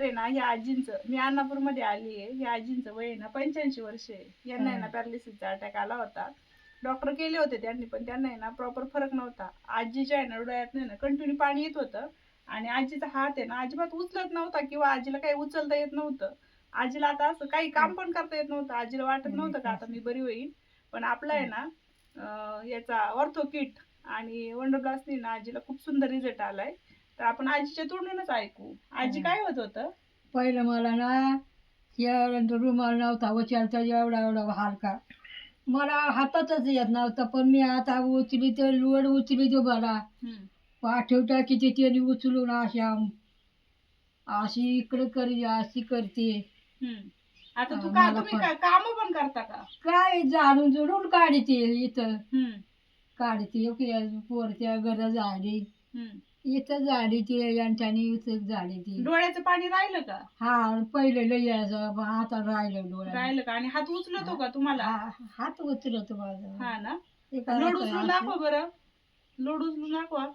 तर आहे ना ह्या आजींचं. मी अन्नापूरमध्ये आली आहे. ह्या आजींचं वय आहे ना पंच्याऐंशी वर्ष आहे. यांना आहे ना पॅरालिसिसचा अटॅक आला होता. डॉक्टर केले होते त्यांनी पण त्यांना आहे ना प्रॉपर फरक नव्हता. आजीच्या आहे ना डोळ्यात ना कंटिन्यू पाणी येत होतं. आणि आजीचा हात आहे ना अजिबात उचलत नव्हता किंवा आजीला काही उचलता येत नव्हतं. आजीला आता असं काही काम पण करता येत नव्हतं. आजीला वाटत नव्हतं का आता मी बरी होईल पण आपला आहे ना याचा ऑर्थो किट आणि वंडर ब्लास्टनी ना आजीला खूप सुंदर रिझल्ट आलाय. तर आपण आजीच्या तोंडूनच ऐकू आजी. काय होत होतं पहिलं मला ना या रुमाल नव्हता उचलता एवढा एवढा हलका मला हातातच येत नव्हता पण मी आता उचली तर लोड उचली तो मला हम्म. पाठवता की ते त्याने उचलून अशा अशी इकडे करी अशी करते. आता तू तुम्ही काम पण करता का काय झाडून जुडून काढते इथं. काढते पोरत्या झाडी हम्म. इथं झाडी ते यांच्यानी इथं झाडी ती. डोळ्याचं पाणी राहिलं का? हा पहिले लय यायचं आता राहिलं डोळ्यात. राहिलं का? आणि हात उचलतो का तुम्हाला? हा, हात उचलत माझा. हा ना? ते लोड उचलून दाखवा बरं. लोड उचलून दाखवा.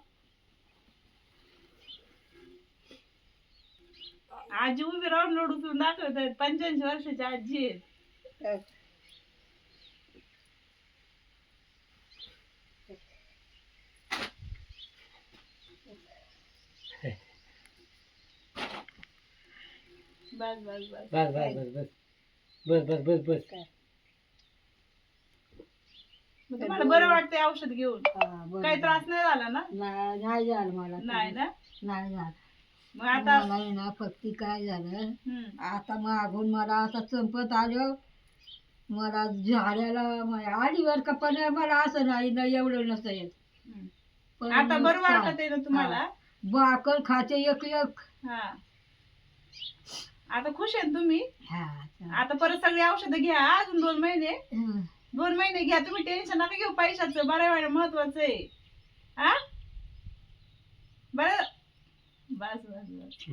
आजी उभी राहून लोड उचलून दाखवत आहेत. पंच्याऐंशी वर्षाची आजी आहे बस बस बस. बस बस बस बस. बस बस बस बस. मग तुम्हाला बरं वाटतंय औषध घेऊन? हा, बरं. काही त्रास नाही झाला ना? नाही नाही झालं मला नाही ना? नाही झालं. मग आता मला आहे ना फक्त काय झालं? हम्म. आता मागून मला आता चंपत आलं. मला झाडाला म- आलीवर का पण मला असं नाही ना एवढं नसतं येत. हम्म. पण आता बरं? वाटत आहे ना तुम्हाला. भाकर खाते एक एक. हा. आता खुश आहे ना तुम्ही? हा आता परत सगळी औषधं घ्या अजून दोन महिने. दोन महिने घ्या तुम्ही टेन्शन नका घेऊ पैशाचं बरं वाटत महत्वाचं आहे. हा? बरं? बस बस बस.